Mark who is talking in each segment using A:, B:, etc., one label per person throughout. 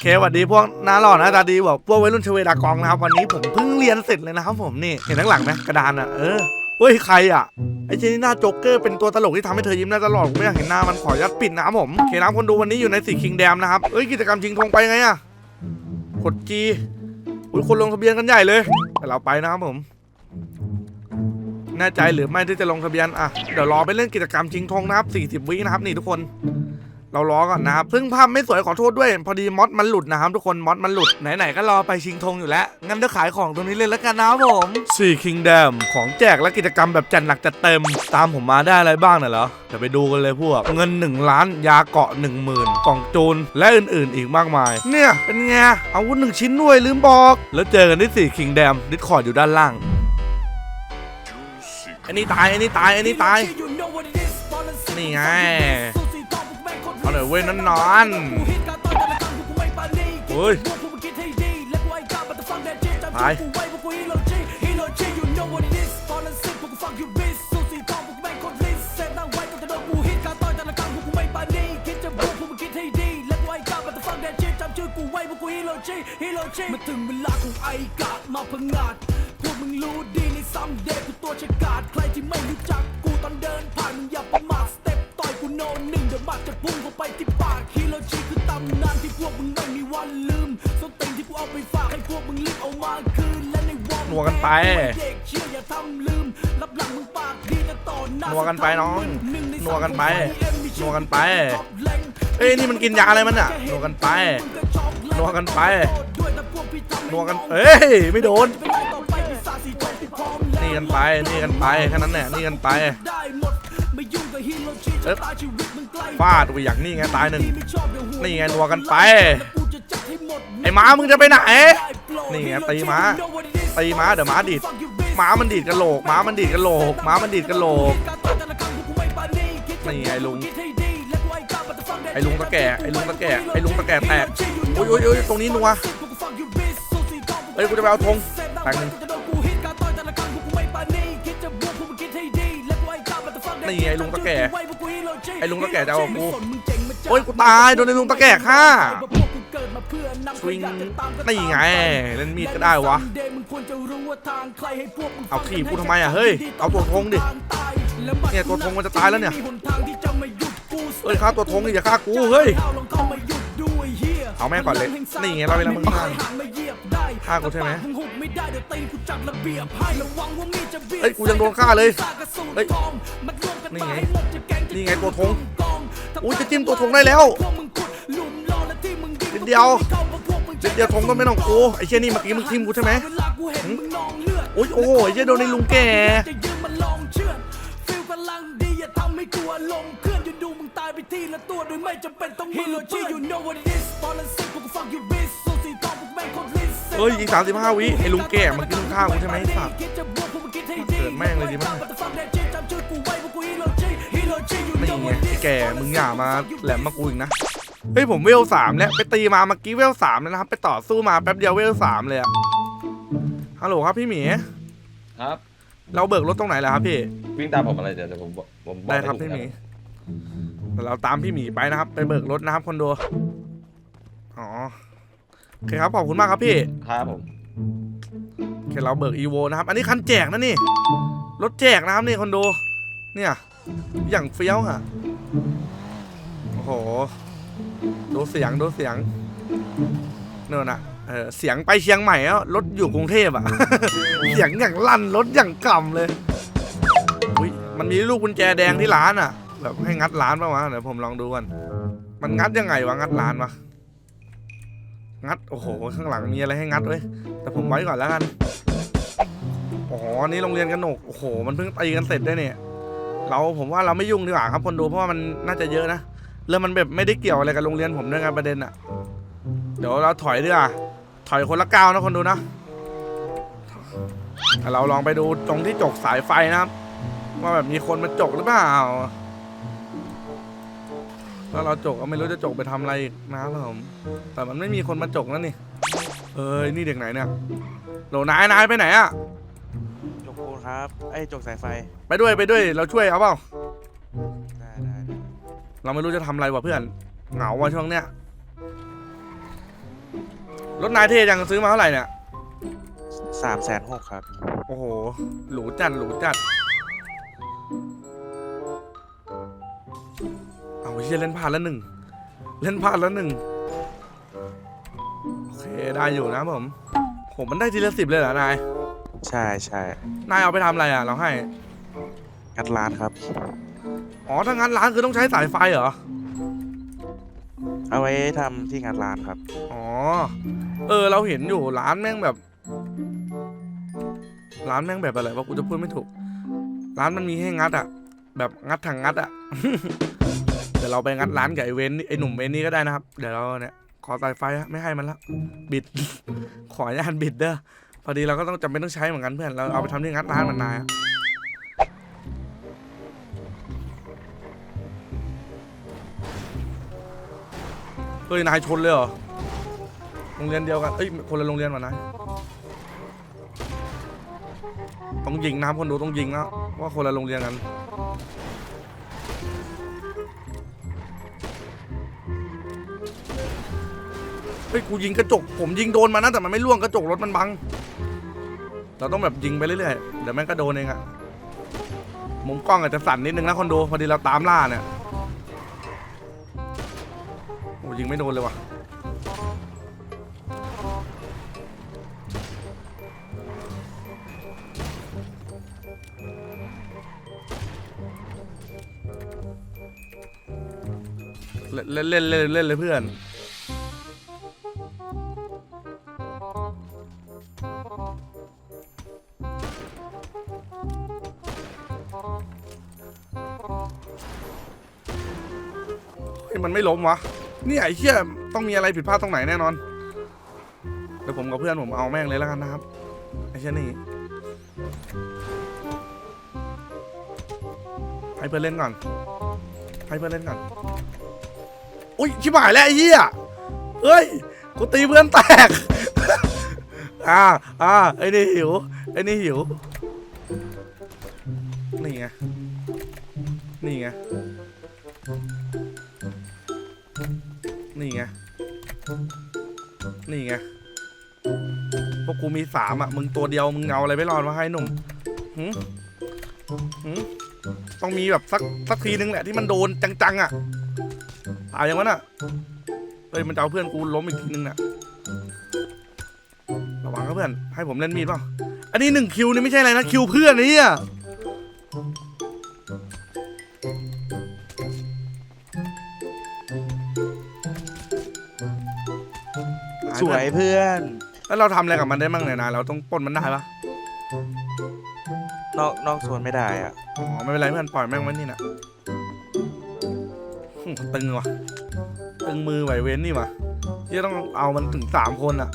A: เคสวัสดีพวกน้าหล่อหน้าตาดีบอกพวกวัยรุ่นชเวดากองนะครับ วันนี้ผมเพิ่งเรียนเสร็จเลยนะครับผมนี่เห็นข้างหลังไหมกระดานอะเออเฮ้ยใครอะไอ้เจนี่หน้าโจ๊กเกอร์เป็นตัวตลกที่ทำให้เธอยิ้มได้ตลอดผมไม่อยากเห็นหน้ามันขอยัดปิดนะครับผมโอเคนะครับคนดูวันนี้อยู่ในสีคิงแดมนะครับเอ้ยกิจกรรมชิงธงไปไงอะกดจีอุ้ยคนลงทะเบียนกันใหญ่เลย แต่เราไปนะครับผมแน่ใจหรือไม่ที่จะลงทะเบียนอะเดี๋ยวรอไปเล่นกิจกรรมชิงธงนะครับ40วินะครับนี่ทุกคน เรารอก่อนนะครับ ซึ่งภาพไม่สวยขอโทษด้วย พอดีมอดมันหลุดนะครับทุกคนมอดมันหลุด ไหนๆก็รอไปชิงธงอยู่แล้ว งั้นเดี๋ยวขายของตรงนี้เลยแล้วกันนะครับผมสี่คิงแดมของแจกและกิจกรรมแบบจัดหนักจัดเต็ม ตามผมมาได้อะไรบ้างน่ะเหรอเดี๋ยวไปดูกันเลยพวก เงิน 1 ล้านยาเกาะ 1 0,000กล่องจูนและอื่นๆ อีกมากมาย เนี่ยเป็นไงอาวุธหนึ่งชิ้นด้วยลืมบอก แล้วเจอกันที่สี่คิงแดมดิสคอร์ดอยู่ด้านล่างอันนี้ตายอันนี้ตายอันนี้ตายนี่ไง เอาหน่อยเว้ยนั่นนอนเฮ้ยไป
B: มาถึงเวลาของไอกาดมาพังงาดพวกมึงรู้ดีในซัมเดย์กูตัวฉกาดใครที่ไม่รู้จักกูตอนเดินผ่านมึงอย่าประมาทสเต็ปต่อยกูโนนหนึ่ง บัตรจะพุ่งเข้าไปที่ปากฮิโรชิคือตำนานที่พวกมึงไม่มีวันลืมส้นตีนที่กูเอาไปฝากให้พวกมึงรีบเอามาคืนและในวง
A: นัวกันไป
B: เด็กเชื่ออย่าทำลืมรับหลังมึงปากดีแต่ต่อหน้า
A: นัวกันไปน้อง
B: หงในั
A: วกันไป
B: สาม
A: นัวกันไป
B: ท็อปแรง
A: เอ้ยนี่มันกินยาอะไรมันอะนัวกันไปนัวกันไปนัวกันเอ้ยไม่โดนนี่กันไปนี่กันไปแค่นั้นแหละนี่กันไปเอ๊ะ ฟาดไปอย่างนี่ไงตายหนึ่งนี่ไงนัวกันไป ไอ้ม้ามึงจะไปไหน นี่ไงตีม้าตีม้าเดี๋ยวม้าดีดม้ามันดีดกระโหลกม้ามันดีดกระโหลกม้ามันดีดกระโหลกนี่ไงลุงไอ้ลุงตะแก่ไอ้ลุงตะแก่ไอ้ลุงตะแก่แตกโอ้ยอุ้ยอุ้ยตรงนี้นัวเอ้ยกูจะไปเอาธงแตกหนึ่งนี่ไงลุงตะแก่ ไอ้ลุงตะแก่จะเอากูโอ้ยกูตายโดนไอ้ลุงตะแก่ฆ่าสวิงนี่ไงเล่นมีดก็ได้วะเอาขี่กูทำไมอะเฮ้ยเอาตัวธงดิเนี่ยตัวธงมันจะตายแล้วเนี่ยเฮ้ยฆ่าตัวธงดิอย่าฆ่ากูเฮ้ยเอาแม่งก่อนเลยนี่ไงเราเวลามึงฆ่าฆ่ากูใช่ไหมเฮ้ยกูยังโดนฆ่าเลยเฮ้ยนี่ไง นี่ไงตัวธงอุ้ยจะจิ้มตัวธงได้แล้วเดียวเดียวธงก็ไม่ต้องกูไอ้เชี่ยนี่เมื่อกี้มึงทิ้มกูใช่ไหมอุ้ยโอ้โหไอ้เชี่ยโดนในลุงแก่
B: เชื่อดฟิลกำลังดีอย่าทำให้กลัวลงเคลื่อนจนดูมึงตายไปทีละตัวโดยไม่จำเป็นต้องมือเพื่อน you know what it is ตอนนั้นสิพวกกูฟังยูบิสสูสีตอนพวกแม่งคตรลิส
A: เฮ้ยอีกสามสิบห้าวิไอ้ลุงแก่มันกินข้าวกูใช่ไหมสัตว์
B: คิดจะบ
A: เกิดแม่งเลยดีมาก
B: นี่ know
A: ไง
B: what it
A: ไอ้
B: is
A: แก่มึงอย่ามาแหลมมากูอีกนะ เฮ้ยผมเวลสามแล้วไปตีมาเมื่อกี้เวลสามแล้วนะครับ ไปต่อสู้มาแป๊บเดียวเวลสามเลยอะฮัลโหลครับพี่หมี
C: ครับ
A: เราเบิกรถตรงไหนแล้วครับพี่
C: วิ่งตามผมอะไรเดี๋ยวเดี๋ยวผมบอกผมบอก
A: ได้ครับ
C: ให้
A: พี่หมี
C: ถูก
A: เดี๋ยวเราตามพี่หมีไปนะครับ ไปเบิกรถนะครับคนดู อ๋อโอเคครับขอบคุณมากครับพี่
C: ครับผม
A: โอเคเราเบิกอีโวนะครับ อันนี้คันแจกนะนี่ รถแจกนะครับนี่คนดู เนี่ย อย่างเฟี้ยวอะ โอ้โห ดูเสียงดูเสียงเน่นน่ะเออเสียงไปเชียงใหม่แล้วรถอยู่กรุงเทพอะ เสียงอย่างลั่นรถอย่างกล่ำเลยอุ้ยมันมีลูกกุญแจแดงที่ร้านอะ แบบให้งัดร้านป่าวะเดี๋ยวผมลองดูกันมันงัดยังไงวะงัดร้านวะงัดโอ้โหข้างหลังมีอะไรให้งัดเว้ยแต่ผมไว้ก่อนแล้วกันอ๋อนี่โรงเรียนกันหนกโอ้โห มันเพิ่งตีกันเสร็จได้เนี่ย เราผมว่าเราไม่ยุ่งดีกว่าครับคนดูเพราะว่ามันน่าจะเยอะนะเรื่องมันแบบไม่ได้เกี่ยวอะไรกับโรงเรียนผมด้วยไงประเด็นอะเดี๋ยวเราถอยดีกว่าถอยคนละก้าวนะคนดูนะเราลองไปดูตรงที่จกสายไฟนะครับว่าแบบมีคนมาจกหรือเปล่าแล้วเราจกก็ไม่รู้จะจกไปทำอะไรอีกนะครับผม แต่มันไม่มีคนมาจกนั่นนี่ เอ้ยนี่เด็กไหนเนี่ยโหลนายนายไปไหนอะ
D: ครับไอ้ยจกสายไฟ
A: ไปด้วยไปด้วยเราช่วยเอาเปล่า
D: ได้ได้ได้
A: เราไม่รู้จะทำอะไรว่ะเพื่อนเหงาว่ะช่วงเนี้ยรถนายเท่ยังซื้อมาเท่าไหร่เนี่ย
D: สามแสนหกครับ
A: โอ้โหหรูจัดหรูจัดเอาเชียเล่นพลาดแล้วหนึ่งเล่นพลาดแล้วหนึ่งโอเคได้อยู่นะผมผมมันได้ทีละสิบเลยเหรอนาย
D: ใช่ใช่
A: นายเอาไปทำอะไรอะ เราให้
D: งัดร้านครับ
A: อ๋อ ถ้างั้นร้านคือต้องใช้สายไฟเหรอ
D: เอาไว้ทำที่งัดร้านครับ
A: อ๋อ เออ เราเห็นอยู่ร้านแม่งแบบ ร้านแม่งแบบอะไรวะกูจะพูดไม่ถูก ร้านมันมีให้งัดอะแบบงัดทางงัดอะ เดี๋ยวเราไปงัดร้านกับไอ้เว้นไอ้หนุ่มเว้นนี่ก็ได้นะครับ เดี๋ยวเราเนี่ยขอสายไฟอะไม่ให้มันละบิด ขออนุญาตบิดเด้อพ อดีเราก็ต้องจำเป็นต้องใช้เหมือนกันเพื่อน เราเอาไปทำที่งัดร้านมันนายอะเฮ้ยนายชนเลยเหรอ โรงเรียนเดียวกัน เอ้ยคนละโรงเรียนวะนายต้องยิงนะครับคนดูต้องยิงนะว่าคนละโรงเรียนกันเฮ้ยกูยิงกระจก ผมยิงโดนมานะแต่มันไม่ล่วงกระจกรถมันบัง เราต้องแบบยิงไปเรื่อยๆ เดี๋ยวแม่งก็โดนเองอะมุมกล้องอาจจะสั่นนิดนึงนะคนดูพอดีเราตามล่าเนี่ย โอ้ยิงไม่โดนเลยว่ะ เล่นเล่นเล่นเล่นเล่นเลยเพื่อน ไม่ล้มวะนี่ไอ้เหี้ยต้องมีอะไรผิดพลาดตรงไหนแน่นอนเดี๋ยวผมกับเพื่อนผมเอาแม่งเลยแล้วกันนะครับไอ้เช่นนี่ให้เพื่อนเล่นก่อนให้เพื่อนเล่นก่อนอุ้ยชิบหายแล้วไอ้เหี้ยเฮ้ยกูตีเพื่อนแตกอ่าอ่าไอ้นี่หิวไอ้นี่หิวนี่ไงนี่ไง นี่ไง นี่ไง พวกกูมีสามอะ มึงตัวเดียว มึงเอาอะไรไม่รอดวะให้หนุ่มหืมหืมต้องมีแบบสักสักทีนึงแหละที่มันโดนจังๆอะตายยังวะน่ะ เฮ้ยมันจะเอาเพื่อนกูล้มอีกทีนึงน่ะ ระวังนะเพื่อน ให้ผมเล่นมีดเปล่า อันนี้หนึ่งคิวนี่ไม่ใช่อะไรนะคิวเพื่อนนี่อะ
D: สวยเพื่อน
A: แล้วเราทำอะไรกับมันได้บ้างเนี่ยนายเราต้องปล้นมันได้ปะ
D: นอกนอกส่วนไม่ได้อะ
A: อ๋อไม่เป็นไรเพื่อนปล่อยแม่งไว้นี่นะหึตึงว่ะตึงมือไหวเว้นนี่ว่ะที่ต้องเอามันถึงสามคนอะ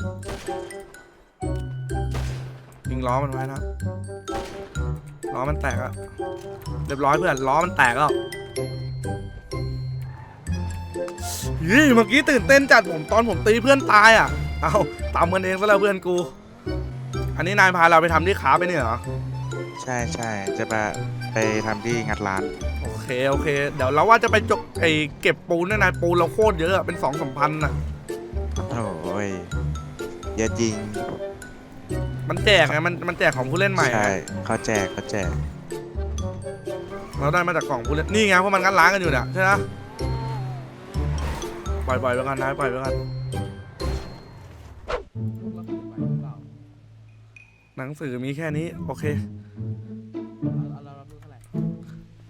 A: ยิงล้อมันไว้นะล้อมันแตกอะเรียบร้อยเพื่อนล้อมันแตกแล้ว ยี่เมื่อกี้ตื่นเต้นจัดผมตอนผมตีเพื่อนตายอะ เอาตามกันเองซะแล้วเพื่อนกู อันนี้นายพาเราไปทำที่ขาไปเนี่ยเหรอ
D: ใช่ใช่จะไปไปทำที่งัดร้าน
A: โอเคโอเค เดี๋ยวเราว่าจะไปจกไอเก็บปูนเนี่ยนายปูนเราโคตรเยอะอะเป็นสองสามพันอะ
D: โอ้ยเยอะจริง
A: มันแจกไงมันมันแจกของผู้เล่นใหม่อะ
D: ใช่เขาแจกเขาแจก
A: เราได้มาจากกล่องผู้เล่นนี่ไงเพราะมันกันล้างกันอยู่เนี่ยใช่ไหม ปล่อยปล่อยไปกันนายปล่อยไปกันหนังสือมีแค่นี้ โอเค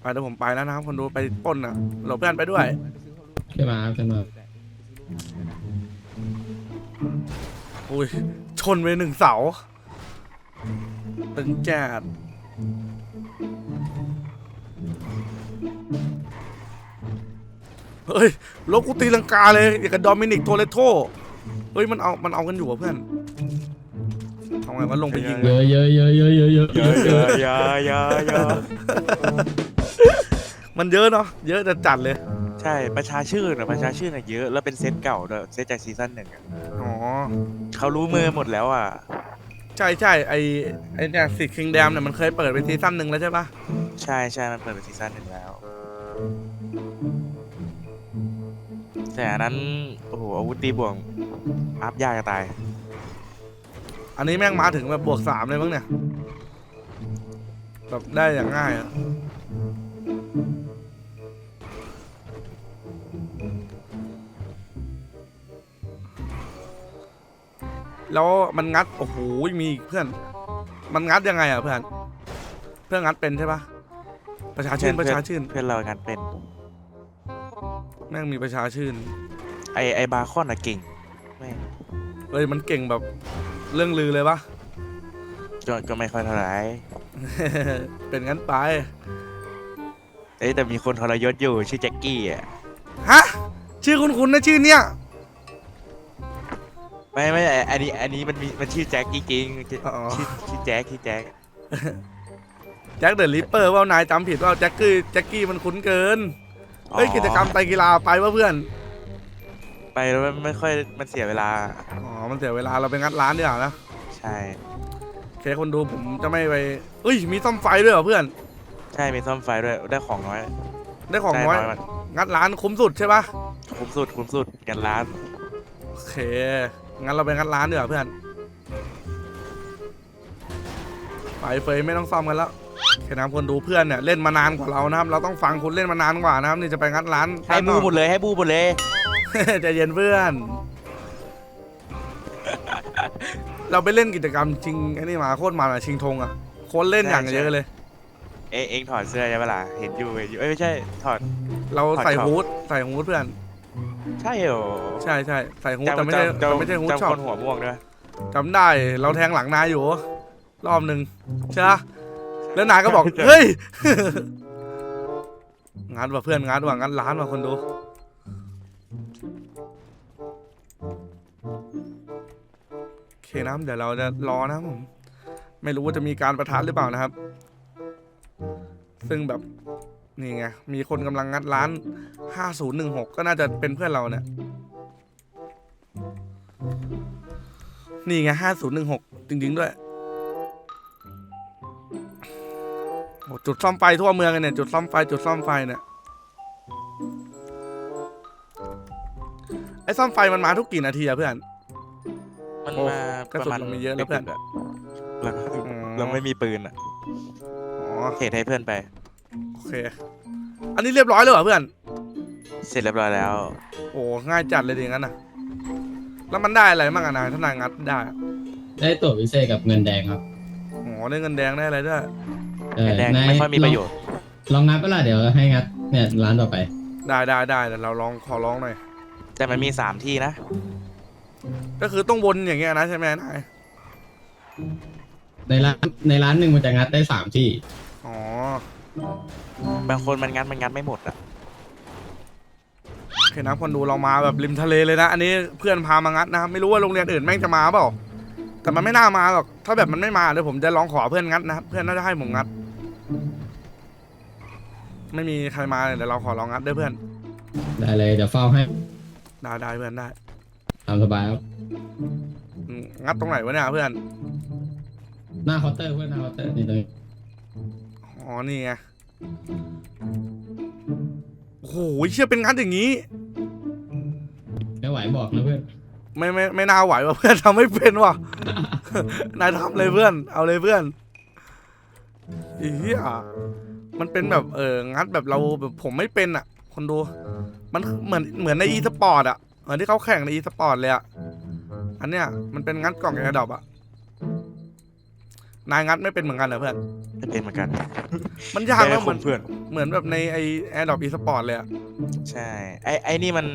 A: ไปเดี๋ยวผมไปแล้วนะครับคนดูไปปล้นอะเราเพื่อนไปด้วย
E: ขึ้นมาครับขึ้นมา
A: อุ้ยชนไปหนึ่งเสาตึงจัด เฮ้ยรถกูตีลังกาเลยอย่างกับดอมินิกโทเลโตเฮ้ยมันเอา มันเอากันอยู่อะเพื่อนทำไงมันลงไปยิง
E: เยอะเยอะเยอะเยอะเยอะเยอะ
D: เยอะเยอะเยอะเยอะเยอะ
A: มันเยอะเนาะเยอะจะจัดเลย
D: ใช่ประชาชื่นอะประชาชื่นอะเยอะแล้วเป็นเซตเก่าด้วยเซตจากซีซั่นหนึ่งอะ
A: อ๋อ
D: เขารู้มือหมดแล้วอะ
A: ใช่ใช่ไอไอเนี่ยสิคิงแดมเนี่ยมันเคยเปิดเป็นซีซั่นหนึ่งแล้วใช่ปะ
D: ใช่ใช่มันเปิดเป็นซีซั่นหนึ่งแล้ว แต่อันนั้น โอ้โหอาวุธตีบ่วงอัพยากจะตาย
A: อันนี้แม่งมาถึงแบบบวกสามเลยมั้งเนี่ยแบบได้อย่างง่ายอะแล้วมันงัด โอ้โหมีอีกเพื่อน มันงัดยังไงอะเพื่อน เพื่อนงัดเป็นใช่ปะประชาชื่น
D: เพื่
A: ป
D: อน
A: ระชาชื่น
D: เพื่อนเรางานเป็น
A: แม่งมีประชาชื่น
D: ไอไอบาคอนอะเก่งแม่ง
A: เอ้ยมันเก่งแบบเรื่องลือเลยปะ
D: ก็ก็ไม่ค่อยเท่าไหร่
A: เป็นงั้นไป
D: เอ้ยแต่มีคนทรยศอยู่ชื่อแจ็คกี้อะ
A: ฮะ ชื่อคุณคุณนะชื่อเนี้ย
D: ไม่ไม่ไอ้อันนี้อันนี้มันมีมันชื่อแจ็คจริงๆชื่อ
A: อ๋อ
D: ชื่อชื่อแจ็คชื่อแจ็ค
A: แจ็คเดอะลิปเปอร์ว่านายจำผิดว่าแจ็คกี้แจ็คกี้มันคุ้นเกิน เฮ้ยกิจกรรมไตรกีฬาไปว่าเพื่อน
D: ไปแล้วมันไม่ค่อยมันเสียเวลา
A: อ๋อ มันเสียเวลาเราไปงัดร้านดีกว่านะ
D: ใช่
A: โอเคคนดูผมจะไม่ไปเอ้ยมีซ่อมไฟด้วยเหรอเพื่อน
D: ใช่มีซ่อมไฟด้วยได้ของน้อย
A: ได้ของ
D: ได้
A: น้อย
D: มัน
A: งัดร้านคุ้มสุดใช่ปะ
D: คุ้มสุดคุ้มสุดกันร้าน
A: โอเค งั้นเราไปงัดร้านดีกว่าเพื่อน ไปเฟยไม่ต้องซ่อมกันแล้ว โอเคนะครับคนดูเพื่อนเนี่ยเล่นมานานกว่าเรานะครับ เราต้องฟังคุณเล่นมานานกว่านะครับ นี่จะไปงัดร้าน
D: ให้บูหมดเลยให้บูหมดเลย
A: ใจเย็นเพื่อน เราไปเล่นกิจกรรมชิงไอ้นี่มาโคตรมันอะชิงธงอะคนเล่นอย่างเยอะเลย
D: เองเองถอดเสื้อใช่ปะล่ะเห็นอยู่เห็นอยู่เอ้ยไม่ใช่ถอด
A: เราใส่
D: ถอดช็อป
A: ฮูดใส่ฮูดเพื่อน
D: ใช่เหรอ
A: ใช่ใช่ใส่ฮูด
D: จำ
A: แต่ไม่ใช่
D: จำ
A: แต่ไม่ใช่ฮูด
D: จำ
A: ช็อ
D: ค
A: ป
D: นหัวม่วงด้วย
A: จำได้เราแทงหลังนายอยู่ รอบหนึ่งใช่ปะ แล้วนายก็บอก เฮ้ย งานว่ะเพื่อนงานว่ะงานร้านว่ะคนดู โอเคนะครับเดี๋ยวเราจะรอนะครับผม ไม่รู้ว่าจะมีการประทัดหรือเปล่านะครับ ซึ่งแบบนี่ไง มีคนกำลังงัดร้าน 5016 ก็น่าจะเป็นเพื่อนเราเนี่ย นี่ไง 5016 จริง ๆ ด้วย จุดซ่อมไฟทั่วเมืองเลยเนี่ยจุดซ่อมไฟจุดซ่อมไฟเนี่ยไอ้ซ่อมไฟมันมาทุกกี่นาทีอะเพื่อน
D: มัน
A: โอ้
D: มาก
A: ระสุนเรามีเยอะแล้วเพื่อน
D: ดึกๆเรา
A: อืม
D: เราไม่มีปืนอะ
A: อ๋อ
D: เทรดให้เพื่อนไป
A: โอเค อันนี้เรียบร้อยเลยเหรอเพื่อน
D: เสร็จเรียบร้อยแล้ว
A: โอ้ง่ายจัดเลยดิงั้นนะแล้วมันได้อะไรบ้างอะนายถ้านายงัดได้อะ
E: ได้ตั๋วพิเศษกับเงินแดงครับ
A: อ๋อได้เงินแดงได้อะไรด้วย
E: เออ
D: แดง
E: นาย
D: ไม่ค่อยมีประโยชน์
E: ลองลองงัดไปละเดี๋ยวให้งัดเนี่ยร้านต่อไป
A: ได้ได้ได้แต่เราลองขอร้องหน่อย
D: แต่มันมีสามที่นะ
A: ก็คือต้องวนอย่างเงี้ยนะใช่ไหมนาย
E: ในร้านในร้านหนึ่งมันจะงัดได้สามที่
A: อ๋อ
D: บางคนมันงัดมันงัดไม่หมดอะ
A: โอเคนะคนดูเรามาแบบริมทะเลเลยนะ อันนี้เพื่อนพามางัดนะครับไม่รู้ว่าโรงเรียนอื่นแม่งจะมาเปล่าแต่มันไม่น่ามาหรอกถ้าแบบมันไม่มาเดี๋ยวผมจะลองขอเพื่อนงัดนะครับเพื่อนน่าจะให้ผมงัด ไม่มีใครมาเลยเดี๋ยวเราขอลองงัดด้วยเพื่อน
E: ได้เลยเดี๋ยวเฝ้าให้
A: ได้ได้เพื่อนได้
E: ตามสบายครับ
A: อืมงัดตรงไหนวะเนี่ยเพื่อน
E: หน้าเคาน์เตอร์เพื่อนหน้าเคาน์เตอร์นี่ตรงนี้
A: อ๋อนี่ไง โอ้โหเชื่อเป็นงัดอย่างนี้
E: ไม่ไหวบอกนะเพื่อน
A: ไม่ไม่ไม่น่าไหวว่ะเพื่อนทำไม่เป็นว่ะ นายทำเลยเพื่อน เอาเลยเพื่อน อีเหี้ยมันเป็นแบบเอองัดแบบเราแบบผมไม่เป็นอะ คนดู มันเหมือนเหมือนในอีสปอร์ตอะเหมือนที่เขาแข่งในอีสปอร์ตเลยอะ อันเนี้ยมันเป็นงัดกล่องแอร์ดอปอะ นายงัดไม่เป็นเหมือนกันเหรอเพื่อน
D: ไม่เป็นเหมือนกัน
A: มันยาก
D: ได้
A: มากเหมือน
D: เพื่อน
A: เหมือนแบบในไอแอร์ดอปอีสปอร์ตเลยอะ
D: ใช่ ไอไอนี่มัน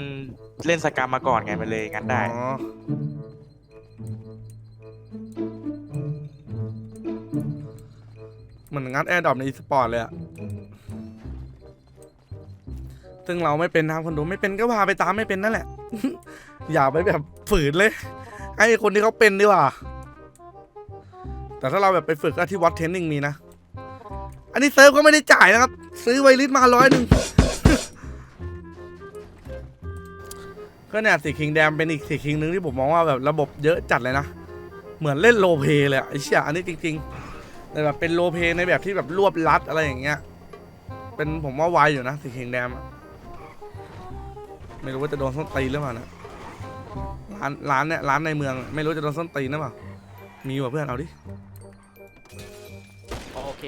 D: เล่นสกรรมมาก่อนไงมันเลยงัดได้
A: อ๋อ เหมือนงัดแอร์ดรอปในอีสปอร์ตเลยอะซึ่งเราไม่เป็นทางคนดูไม่เป็นก็ว่าไปตามไม่เป็นนั่นแหละ อย่าไปแบบฝืนเลยให้คนที่เขาเป็นดีกว่า แต่ถ้าเราแบบไปฝึกก็ที่วัดเทนนิ่งมีนะ อันนี้เซิร์ฟก็ไม่ได้จ่ายนะครับ ซื้อไวลิสมาร้อยหนึ่งก็เนี่ยสีคิงแดมเป็นอีกสีคิงหนึ่งที่ผมมองว่าแบบระบบเยอะจัดเลยนะ เหมือนเล่นโลเพเลยอะไอ้เชี่ยอันนี้จริง ๆ แต่แบบเป็นโลเพในแบบที่แบบรวบลัดอะไรอย่างเงี้ย เป็นผมว่าไวอยู่นะสีคิงแดมอะไม่รู้ว่าจะโดนส้นตีนหรือเปล่านะร้านร้านเนี่ยร้านในเมือง ไม่รู้จะโดนส้นตีนหรือเปล่า มีว่ะเพื่อนเอาดิ
F: โอเค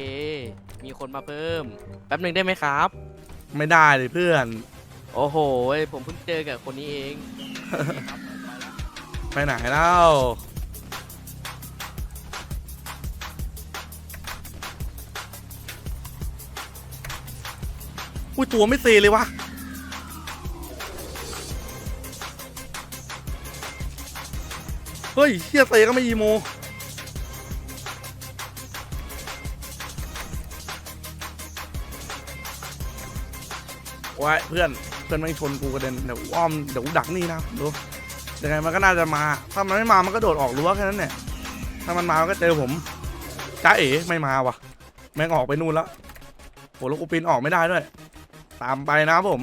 F: มีคนมาเพิ่ม แป๊บหนึ่งได้ไหมครับ
A: ไม่ได้เลยเพื่อน
F: โอ้โห ผมเพิ่งเจอกับคนนี้เอง
A: ไปไหนแล้ว อุ้ยตัวไม่เซเลยวะเฮ้ยเฮียเซก็ไม่อีโมว้เพื่อนเพื่อนไม่ชนกูกระเด็นเดี๋ยวอ้อมเดี๋ยวดักนี่นะดูยังไงมันก็น่าจะมา ถ้ามันไม่มามันก็โดดออกรั้วแค่นั้นแหละถ้ามันมามันก็เจอผมจ้าเอ๋ไม่มาวะแม่งออกไปนู่นแล้วโหแล้วกูปีนออกไม่ได้ด้วย ตามไปนะครับผม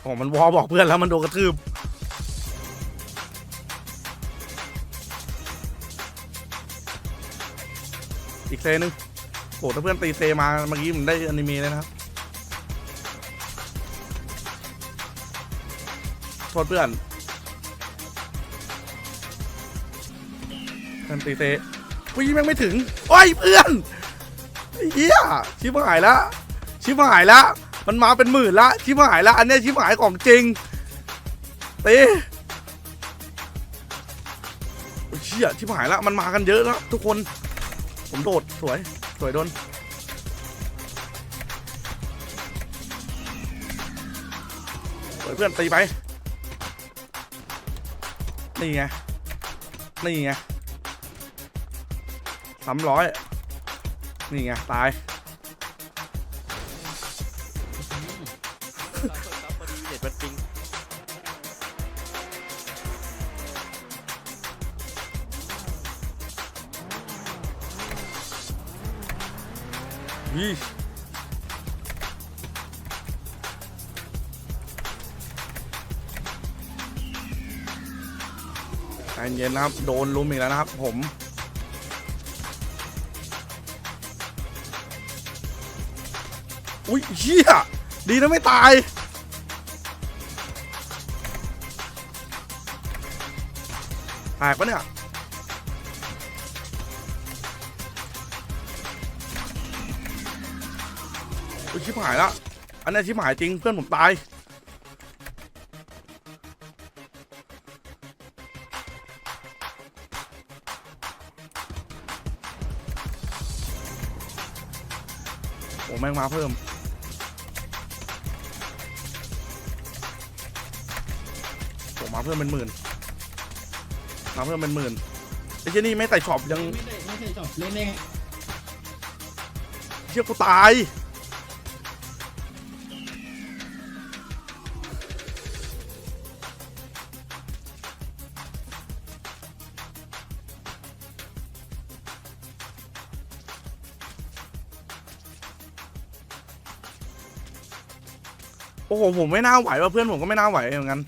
A: โอ้มันวอบอกเพื่อนแล้วมันโดนกระทืบอีกเซนึงโหถ้าเพื่อนตีเซมาเมื่อกี้ผมได้อนิเมะเลยนะครับ โทษเพื่อน เพื่อนตีเซวิ่งแม่งไม่ถึง โอ้ยเพื่อน เฮียชิบหายละชิบหายละมันมาเป็นหมื่นละชิบหายละอันเนี้ยชิบหายของจริงต้โอ้เชี่ยชิบหายละมันมากันเยอะแล้วทุกคน ผมโดดสวยสวยโดนสวยเพื่อนตีไปนี่ไงนี่ไงสามร้อย นี่ไง ตาย
F: พอดีเน็ตมันปิง
A: ยี่ใจเย็นนะครับ โดนลุมอีกแล้วนะครับผม อุ้ยเฮียดีนะไม่ตายแตกปะเนี่ย อุ๊ยชิบหายละ อันนี้ชิบหายจริงเพื่อนผมตาย โอ้แม่งมาเพิ่ม โอ้มาเพิ่มเป็นหมื่นมาเพิ่มเป็นหมื่นไอ้เจนี่ไม่ใส่ช็อปยัง
E: ไม่ได้ไม่ได้จบเล่นได้ไง
A: เชี่ยกูตายโอ้โหผมไม่น่าไหวว่ะเพื่อนผมก็ไม่น่าไหวเหมือนกัน